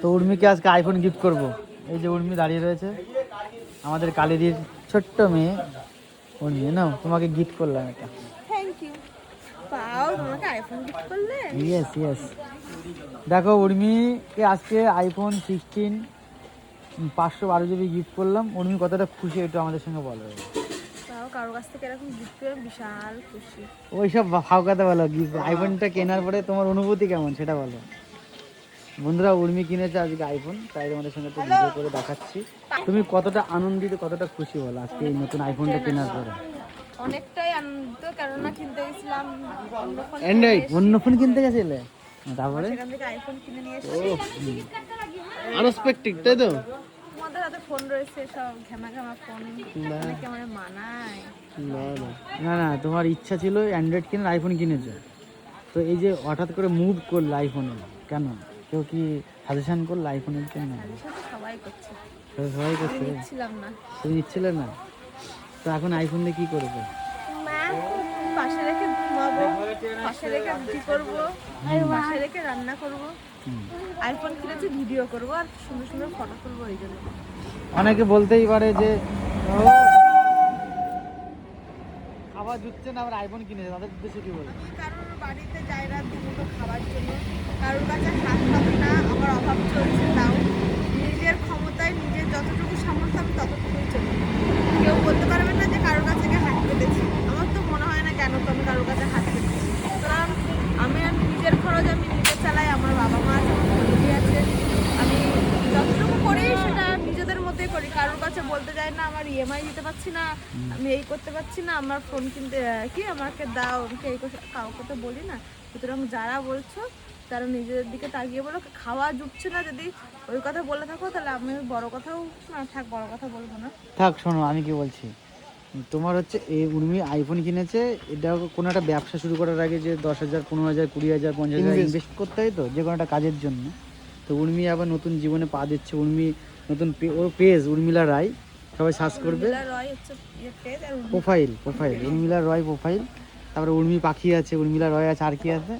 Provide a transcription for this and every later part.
তো উর্মিকে আজকে iPhone gift করব। এই যে উর্মি দাঁড়িয়ে রয়েছে। আমাদের কালিদির ছোট্ট মেয়ে। উর্মি নাও তোমাকে গিফট করলাম এটা। গিফট ইয়েস ইয়েস দেখো উর্মিকে আজকে আইফোন সিক্সটিন পাঁচশো বারো জিবি গিফট করলাম। উর্মি কতটা খুশি একটু আমাদের সঙ্গে বলো। কারোর কাছ থেকে এরকম গিফট বিশাল খুশি। ওইসব ফাও কথা বলো। আইফোনটা কেনার পরে তোমার অনুভূতি কেমন সেটা বলো। বন্ধুরা উর্মি কিনেছে আজকে আইফোন তাই তোমাদের সঙ্গে একটু ভিডিও করে দেখাচ্ছি। তুমি কতটা আনন্দিত কতটা খুশি হলো আজকে এই নতুন আইফোনটা কেনার পরে? অনেকটাই আনন্দিত কেননা কিনতে গেছিলাম অন্য ফোন অ্যান্ড্রয়েড অন্য ফোন কিনতে গেছিলে? তারপরে? আইফোন কিনে নিয়ে এসেছি। তাই তো? তোমাদের হাতে ফোন রয়েছে সব ঘেমা ঘেমা ফোন অনেকে আমার মানায়। না না। না না তোমার ইচ্ছা ছিল অ্যান্ড্রয়েড কিনে আইফোন কিনেছো। তো এই যে হঠাৎ করে মুভ করল আইফোনে কেন? কেউ কি সাজেশন করল আইফোনের জন্য সবাই করছে। সবাই করছে? না। তুমি নিচ্ছিলে না? তো এখন আইফোন দিয়ে কি করবে? পাশে রেখে ঘুমাবো পাশে রেখে রুটি করব পাশে রেখে রান্না করব। আইফোন কিনেছি ভিডিও করব আর সুন্দর সুন্দর ফটো তুলবো এই জন্য। অনেকে বলতেই পারে যে খাবার জুটছে না আবার আইফোন কিনেছে তাদের উদ্দেশ্যে কি বলব কারোর বাড়িতে যাই না দুমুঠো খাবার জন্য কারোর কাছে অভাব চলছে তাও নিজের ক্ষমতায় নিজের যতটুকু সামর্থ্য আমি ততটুকুই চলি কেউ বলতে পারবে না যে কারোর কাছে হাত পেতেছি আমার তো মনে হয় না কেন তো আমি কারোর কাছে হাত পেতেছি সুতরাং আমি আর নিজের খরচ আমি নিজে চালাই আমার বাবা মা আছে আমার ফ্যামিলি আছে। আমি যতটুকু করি সেটা নিজেদের মধ্যেই করি। কারোর কাছে বলতে যাই না আমার ইএমআই দিতে পারছি না আমি এই করতে পারছি না আমার ফোন কিনতে কি আমাকে দাও আমাকে এই কাউকে তো বলি না। সুতরাং যারা বলছো তারা নিজেদের দিকে তাকিয়ে বলো খাওয়া জুটছে না যদি ওই কথা বলে থাকো তাহলে আমি বড় কথাও না থাক বড় কথা বলব না। থাক শোনো আমি কি বলছি? তোমার হচ্ছে এই উর্মি আইফোন কিনেছে এটা কোনো একটা ব্যবসা শুরু করার আগে যে দশ হাজার পনেরো হাজার কুড়ি হাজার পঞ্চাশ হাজার। ইনভেস্ট করতে হয় তো যে কোনো একটা কাজের জন্য। তো উর্মি আবার নতুন জীবনে পা দিচ্ছে উর্মি নতুন পে- ওর পেজ উর্মিলা রায় সবাই সার্চ করবে। উর্মিলা রয় হচ্ছে ইয়ে পেজ আর Urmi profile profile Urmila Roy profile তারপরে উর্মি পাখি আছে উর্মিলা রয় আছে আর কি আছে?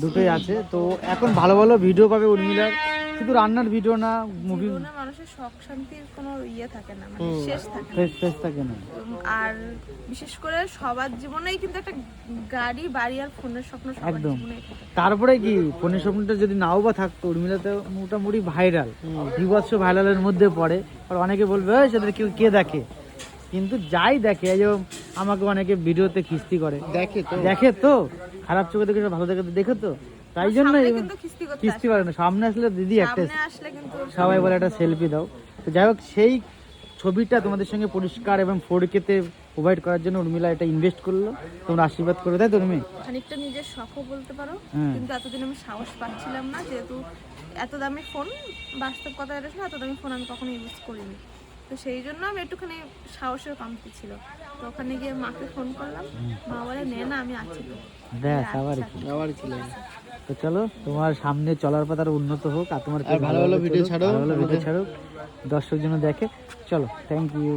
দুটোই আছে। তো এখন ভালো ভালো ভিডিও পাবে উর্মিলার। শুধু রান্নার ভিডিও না মুভি জীবনে মানুষের শখ শান্তির কোনো ইয়ে থাকে না মানে শেষ থাকে না। ফ্রেশ থাকে না। আর বিশেষ করে সবার জীবনেই কিন্তু একটা গাড়ি বাড়ি আর ফোনের স্বপ্ন সবার একদম। তারপরে কি ফোনের স্বপ্নটা যদি নাও বা থাকতো উর্মিলা তো মোটামুটি ভাইরাল বিভৎস ভাইরালের মধ্যে পড়ে। আর অনেকে বলবে "এই, সেদের কেউ কে দেখে? কিন্তু যাই দেখে এই যে আমাকে অনেকে ভিডিওতে খিস্তি করে। দেখে তো। দেখে তো? খারাপ চোখে দেখে ভালো দেখে তো? দেখে তো তাই জন্য খিস্তি পারে না। সামনে আসলে দিদি একটা সামনে আসলে কিন্তু সবাই বলে একটা সেলফি দাও। তো যাই হোক সেই ছবিটা তোমাদের সঙ্গে পরিষ্কার এবং ফোর কেতে প্রোভাইড করার জন্য উর্মিলা এটা ইনভেস্ট করল। তোমরা আশীর্বাদ করবে তাই তো উর্মি? খানিকটা নিজের শখও বলতে পারো। কিন্তু এতদিন আমি সাহস পাচ্ছিলাম না যেহেতু এত দামি ফোন বাস্তব কথা এটা এত দামি ফোন আমি কখনো ইউজ করিনি। তো সেই জন্য আমি একটুখানি সাহসের কমতি ছিল। তো ওখানে গিয়ে মাকে ফোন করলাম। মা বলে নে না আমি আছি তো। ব্যাস আবার আবার ছিল। তো চলো তোমার সামনে চলার পথ আরও উন্নত হোক আর তোমার ভালো ভালো ভিডিও ছাড়ো ভালো ভালো ভিডিও ছাড়ো দর্শক যেন দেখে। চলো থ্যাংক ইউ